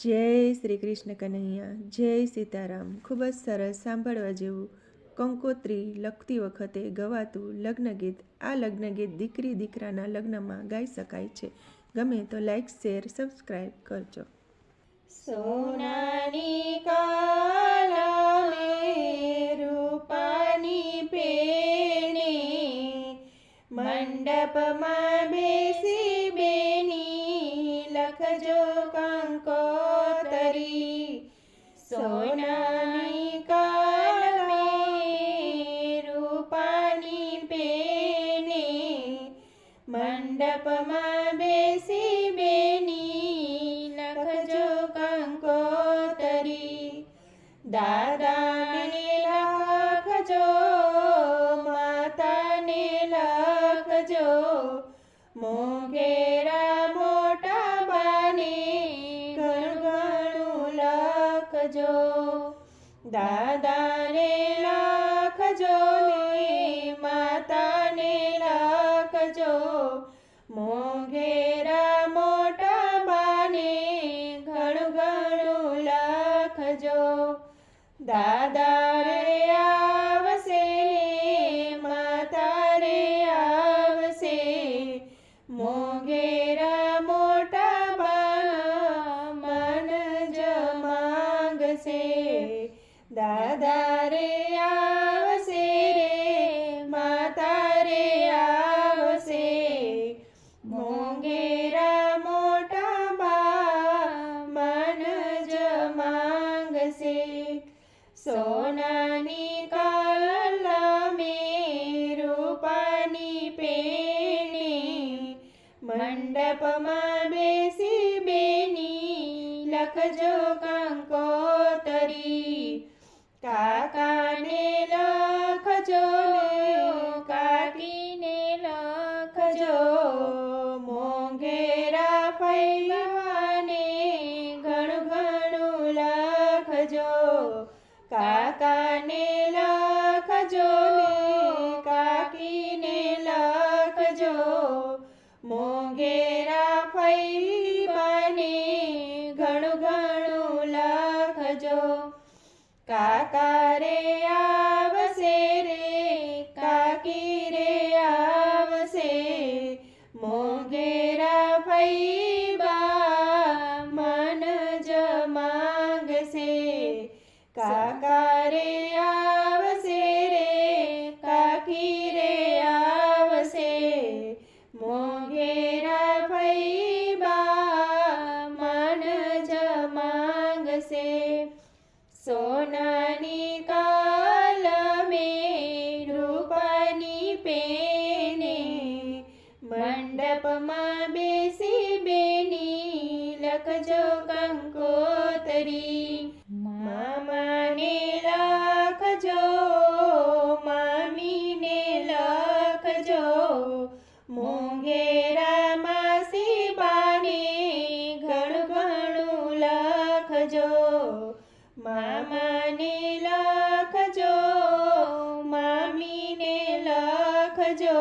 જય શ્રી કૃષ્ણ કનૈયા, જય સીતારામ. ખૂબ જ સરસ સાંભળવા જેવું કંકોત્રી લખતી વખતે ગવાતું લગ્નગીત આ લગ્નગીત દીકરી દીકરાના લગ્નમાં ગાઈ શકાય છે. ગમે તો લાઈક, શેર સબસ્ક્રાઈબ કરજો. સોનાની કાલા રૂપાની પેને મંડપમાં બેસી બેની લખજો કંકોતરી સોનાની કાલામે રૂપાની પેને મંડપમાં બેસી બેની લખજો કંકોતરી. દાદાને લખજો દાદાને લખજો ને માતાને લખજો મોંઘેરા દાદા રે આવશે રે માતા રે આવશે. મોંઘેરા મોટા બા મન જ માંગશે. સોનાની કાલમે રૂપાની પેને મંડપમાં બેસી બેની લખજો કંકોતરી કાકાને લખજો કાકીને લખજો. મોંઘેરા ફૈવાને ઘણું ઘણું લખજો. કાકાને લખજો કાકીને લખજો. મોંઘેરા ફૈબાને કાકા રે આવશે રે કાકી રે આવશે. મોંઘેરા ફૈબા મંડપમાં બેસી બેની લખજો કંકોતરી મામાને લખજો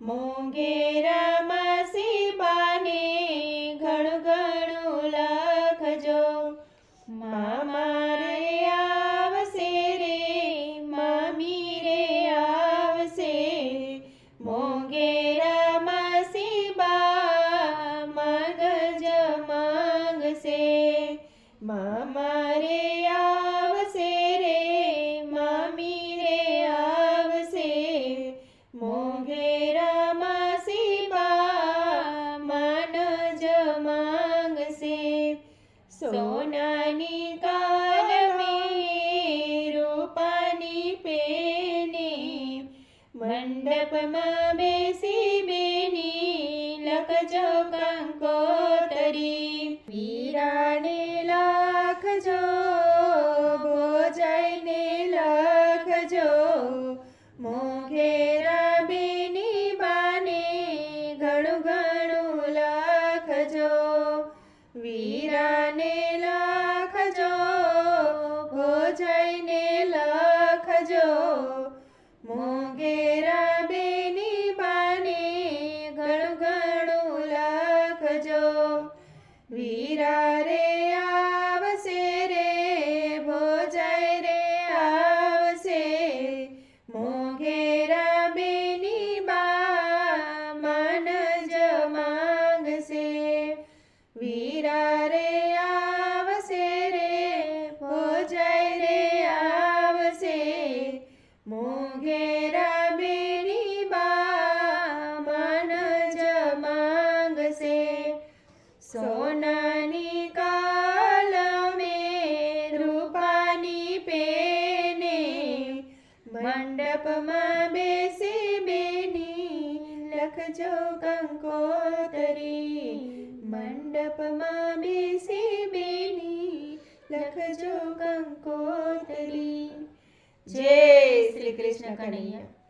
મોંગેરામાં માસી બાને ઘણું ઘણું લખજો. મામા આવશે રે મામી રે આવશે મોંગેરામાં માગજ મગજ માંગશે. મામા મંડપમાં બેસી બેની લખજો કંકોતરી વીરાને લખજો, ભોજાઈને લખજો. મોઘેરા બેની બાને ઘણું ઘણું લખજો. વીરાને લખજો ઘણું ઘણું લખજો વીરા રે મંડપમાં બેસે બેની લખજો કંકોતરી મંડપમાં બેસે બેની લખજો કંકોતરી જય શ્રી કૃષ્ણ કનૈયા